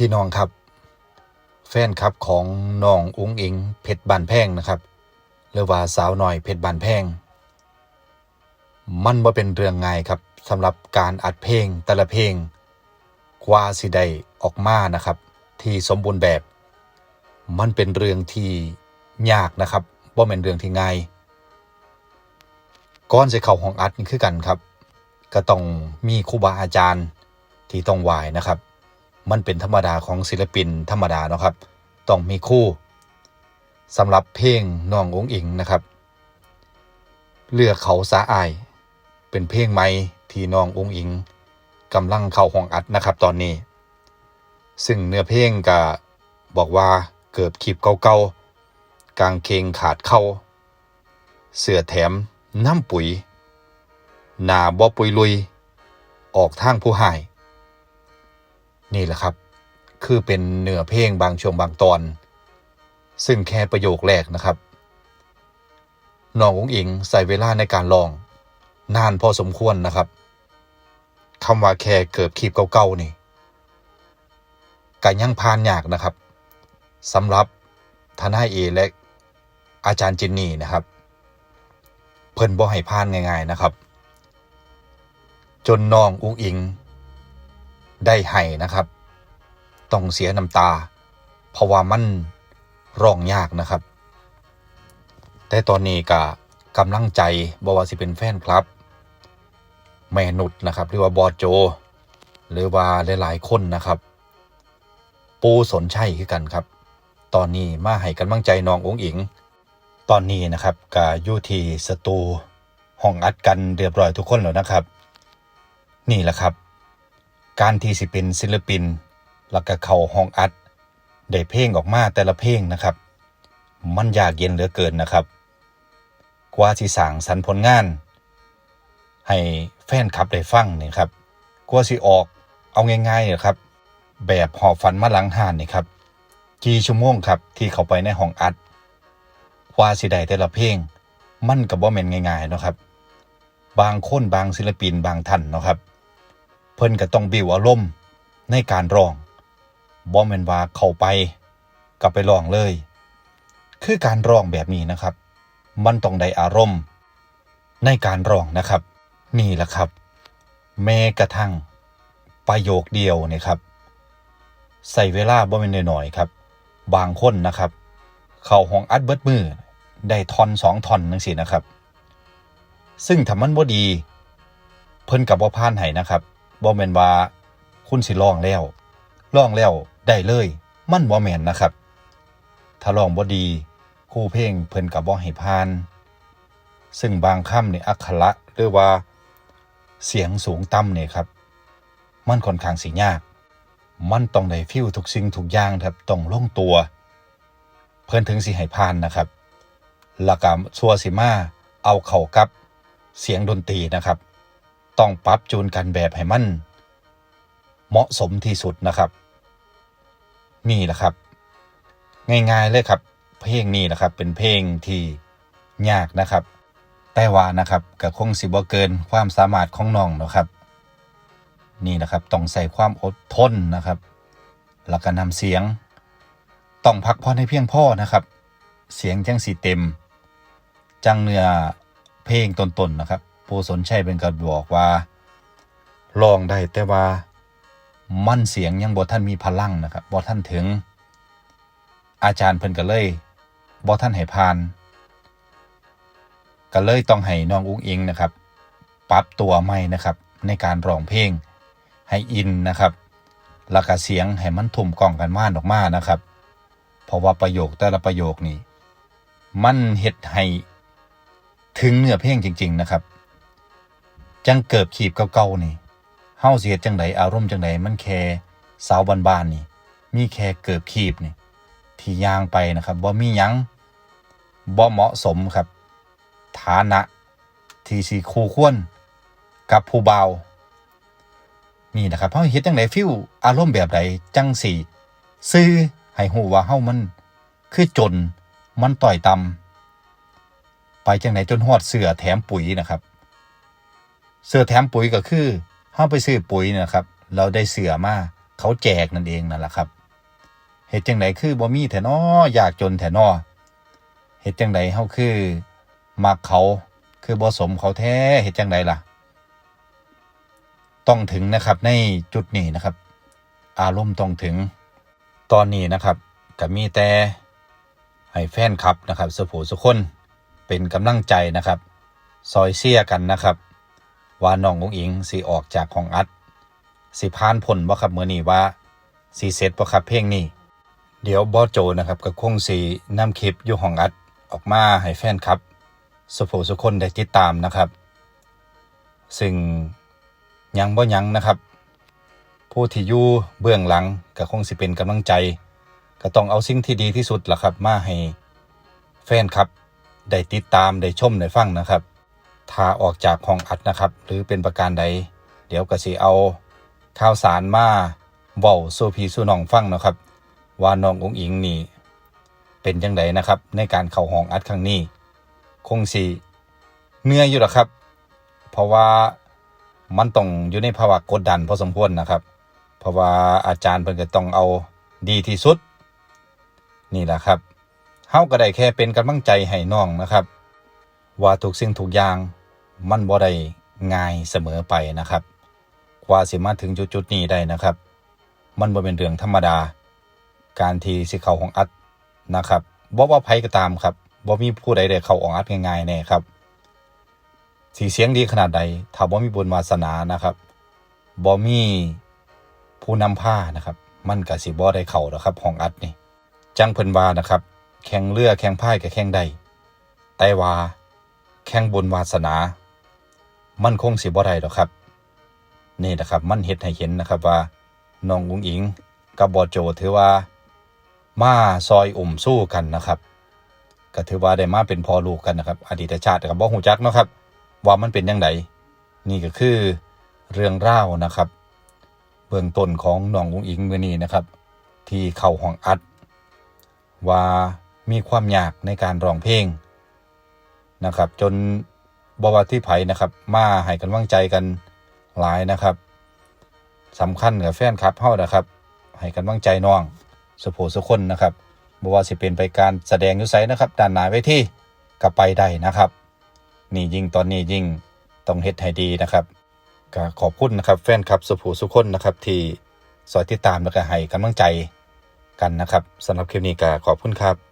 พี่น้องครับ แฟนคลับของน้องอุ้งอิงเพชรบานแพงนะครับหรือว่าสาวหน่อยเพชรบานแพงมันบ่าเป็นเรื่องง่ายครับสำหรับการอัดเพลงแต่ละเพลงกว่าสิได้ออกมานะครับ ที่สมบูรณ์แบบ มันเป็นเรื่องที่ยากนะครับบ่เป็นเรื่องที่ง่ายก่อนจะเข้าห้องอัดคือกันครับ ก็ต้องมีครูบาอาจารย์ที่ต้องไหวนะครับ มันเป็นธรรมดาของศิลปินธรรมดาเนาะครับ ต้องมีคู่สำหรับเพลงน้ององอิงนะครับ เลือกเขาสาอาย เป็นเพลงใหมที่น้ององอิงกำลังเข้าห้องอัดนะครับตอนนี้ ซึ่งเนื้อเพลงก็บอกว่าเกิดคลิปเก่าๆกางเกงขาดเข้า เสื้อแถมน้ำปุ๋ย หนาบ่ปุยลุย ออกทางผู้หาย นี่แหละครับ คือเป็นเนื้อเพลงบางช่วงบางตอน ซึ่งแค่ประโยคแรกนะครับน้ององอิงใส่เวลาในการลอง นานพอสมควรนะครับคำว่าแค่เกิดคลิปเก่าๆนี่กันยังพานยากนะครับสำหรับทนายเอและอาจารย์จินนี่นะครับ เพิ่นบ่ให้พานง่าย ๆนะครับ จนน้องอุ้งอิง ได้ให้นะครับ ต้องเสียน้ำตา เพราะว่ามันร้องยากนะครับ แต่ตอนนี้ก็กำลังใจบ่ว่าสิเป็นแฟนครับ แม่นุดนะครับหรือว่าบอโจ หรือว่าหลายๆคนนะครับ ปูสนชัยคือกันครับ ตอนนี้มาให้กำลังใจน้ององอิง ตอนนี้นะครับก็อยู่ที่สตูห้องอัดกันเรียบร้อยทุกคนแล้วนะครับ นี่แหละครับ การที่สิเป็นศิลปิน แล้วก็เข้าห้องอัด ได้เพลงออกมาแต่ละเพลงนะครับ มันยากเย็นเหลือเกินนะครับ กว่าสิสร้างสรรผลงาน ให้แฟนคลับได้ฟังนี่ครับ กว่าสิออกเอาง่ายๆนี่ยครับ แบบหอบฝันมาหลังห่านนี่ครับกี่ชั่วโมงครับที่เขาไปในห้องอัดกว่าสิได้แต่ละเพลง มันก็บ่แมนง่ายๆนะครับ บางคนบางศิลปินบางท่านนะครับ เพิ่นก็ต้องบิวอารมณ์ในการร้องบ่แม่นว่าเข้าไปก็ไปร้องเลย คือการร้องแบบนี้นะครับ มันต้องได้อารมณ์ ในการร้องนะครับ นี่แหละครับ แม้กระทั่ง ประโยคเดียวนี่ครับใส่เวลาบ่แม่นน้อยๆครับ บางคนนะครับ เข้าห้องอัดเบิดมือได้ทอนสองทอนจังซี่นะครับ ซึ่งถ้ามันบ่ดี เพิ่นกับบ่ผ่านให้นะครับ บ่แม่นว่า คุณสิร้องแล้วร้องแล้วได้เลย มันบ่แม่นนะครับ ถ้าร้องบ่ดีครูเพลงเพิ่นก็บ่ให้ผ่าน ซึ่งบางคำนี่อักขระหรือว่า เสียงสูงต่ำเนี่ยครับ มันค่อนข้างสิยาก มันต้องได้ฟิลทุกสิ่งทุกอย่างครับต้องลงตัว เพิ่นถึงสิให้ผ่านนะครับแล้วก็ชัวสิมาเอาเข้ากับเสียงดนตรีนะครับ ต้องปรับจูนกันแบบให้มัน เหมาะสมที่สุดนะครับ นี่แหละครับ ง่ายๆเลยครับ เพลงนี้นะครับ เป็นเพลงที่ยากนะครับ แต่ว่านะครับก็คงสิบ่เกินความสามารถของน้องนะครับ นี่นะครับต้องใส่ความอดทนนะครับแล้วก็นำเสียง ต้องพักผ่อนให้เพียงพอนะครับ เสียงจังสีเต็ม จังเนื้อเพลงตนๆนะครับ ผู้สนชัยเป็นก็บอกว่าลองได้แต่ว่ามั่นเสียงยังบ่ท่านมีพลังนะครับบ่ท่านถึง อาจารย์เพิ่นก็เลยบ่ท่านให้ผ่านก็เลยต้องให้น้องอุ้งอิงนะครับ ปรับตัวใหม่นะครับในการร้องเพลงให้อินนะครับแล้วก็เสียงให้มันทุ่มกล่องกันม่านออกมานะครับ เพราะว่าประโยคแต่ละประโยคนี่มันเฮ็ดให้ถึงเนื้อเพลงจริง ๆ นะครับ จังเกิบขีบเก่าๆนี่เฮาสิเฮ็ดจังไดอารมณ์จังไดมันแค่สาวบ้านๆนี่ มีแค่เกิบขีบนี่ที่ย่างไปนะครับบ่มีหยังบ่เหมาะสมครับ ฐานะที่สิคู่ควรกับผู้เบานี่นะครับเฮาเฮ็ดจังไดฟิลอารมณ์แบบใดจังสิซื้อให้ฮู้ว่าเฮามัน คือจนมันต่อยต่ำไปจังไหนจนฮอดเสือแถมปุ๋ยนะครับ เสื้อแถมปุ๋ยก็คือเฮาไปซื้อปุ๋ยเนะครับ เราได้เสื้อมาเขาแจกนั่นเองนั่นแหละครับเฮ็ดจังไดคือบ่มีแท้น้อยากจนแท้นอเฮ็ดจังไดเฮาคือมักเขาคือบ่สมเขาแท้เฮ็ดจังไดล่ะ ต้องถึงนะครับในจุดนี้นะครับ อารมณ์ต้องถึงตอนนี้นะครับก็มีแต่ให้แฟนคลับนะครับสุผู้สุคนเป็นกำลังใจนะครับ ซอยเสียกันนะครับ ว่าน้ององอิงสิออกจากห้องอัด สิพานผลบ่ครับมื้อนี้ว่าสิเสร็จบ่ครับเพลงนี้ เดี๋ยวบอโจนะครับก็คงสินำคลิปอยู่ห้องอัดออกมาให้แฟนครับสุผู้สุคนได้ติดตามนะครับ ซึ่งยังบ่ยังนะครับ ผู้ที่อยู่เบื้องหลังก็คงสิเป็นกำลังใจ ก็ต้องเอาสิ่งที่ดีที่สุดล่ะครับ มาให้แฟนครับ ได้ติดตามได้ชมได้ฟังนะครับ ถ้าออกจากห้องอัดนะครับ หรือเป็นประการใด เดี๋ยวก็สิเอาข่าวสารมาเว้าสู่พี่สู่น้องฟังนะครับ ว่าน้ององอิงนี่เป็นจังไดนะครับ ในการเข้าห้องอัดครั้งนี้ คงสิเหนื่อยอยู่หรอกครับ เพราะว่ามันต้องอยู่ในภาวะกดดันพอสมควรนะครับ เพราะว่าอาจารย์เพิ่นก็ต้องเอาดีที่สุด นี่แหละครับเฮาก็ได้แค่เป็นกำลังใจให้น้องนะครับ ว่าทุกสิ่งทุกอย่างมันบ่ได้ง่ายเสมอไปนะครับ กว่าสิมาถึงจุดๆนี้ได้นะครับ มันบ่เป็นเรื่องธรรมดา การที่สิเข้าของอัดนะครับบ่ว่าไผก็ตามครับบ่มีผู้ใดได้เข้าของอัดง่ายๆแน่ครับสีเสียงดีขนาดใดถ้าบ่มีบุญวาสนานะครับบ่มีผู้นำผ้านะครับ มันก็สิบ่ได้เข้าดอกครับห้องอัดนี่จังเพิ่นว่านะครับ แข่งเรือแข่งพายก็แข่งได้แต่ว่า แข่งบุญวาสนา มันคงสิบ่ได้ดอกครับ นี่นะครับมันเฮ็ดให้เห็นนะครับว่าน้องอุ้งอิงกับบอโจถือว่า มาซอยอุ่มสู้กันนะครับก็ถือว่าได้มาเป็นพ่อลูกกันนะครับ อดีตชาติกับบ่ฮู้จักเนาะครับ ว่ามันเป็นยังไงนี่ก็คือเรื่องเล่านะครับ เบื้องต้นของน้องอุ้งอิงมื้อนี้นะครับ ที่เข้าห้องอัด ว่ามีความยากในการร้องเพลง นะครับ จนบวาที่ไผนะครับ มาให้กำลังใจกันหลายนะครับสำคัญกับแฟนคลับเฮานะครับให้กำลังใจน้องสุโภสุคนนะครับบว่าสิเป็นไปการแสดงยุไสนะครับด้านหน้าเวทีก็ไปได้นะครับ นี่ยิ่งตอนนี้ยิ่งต้องเฮ็ดให้ดีนะครับก็ขอบคุณนะครับแฟนคลับสุโภสุคนนะครับที่สอยติดตามแล้วก็ให้กำลังใจกันนะครับสำหรับคลิปนี้ก็ขอบคุณครับ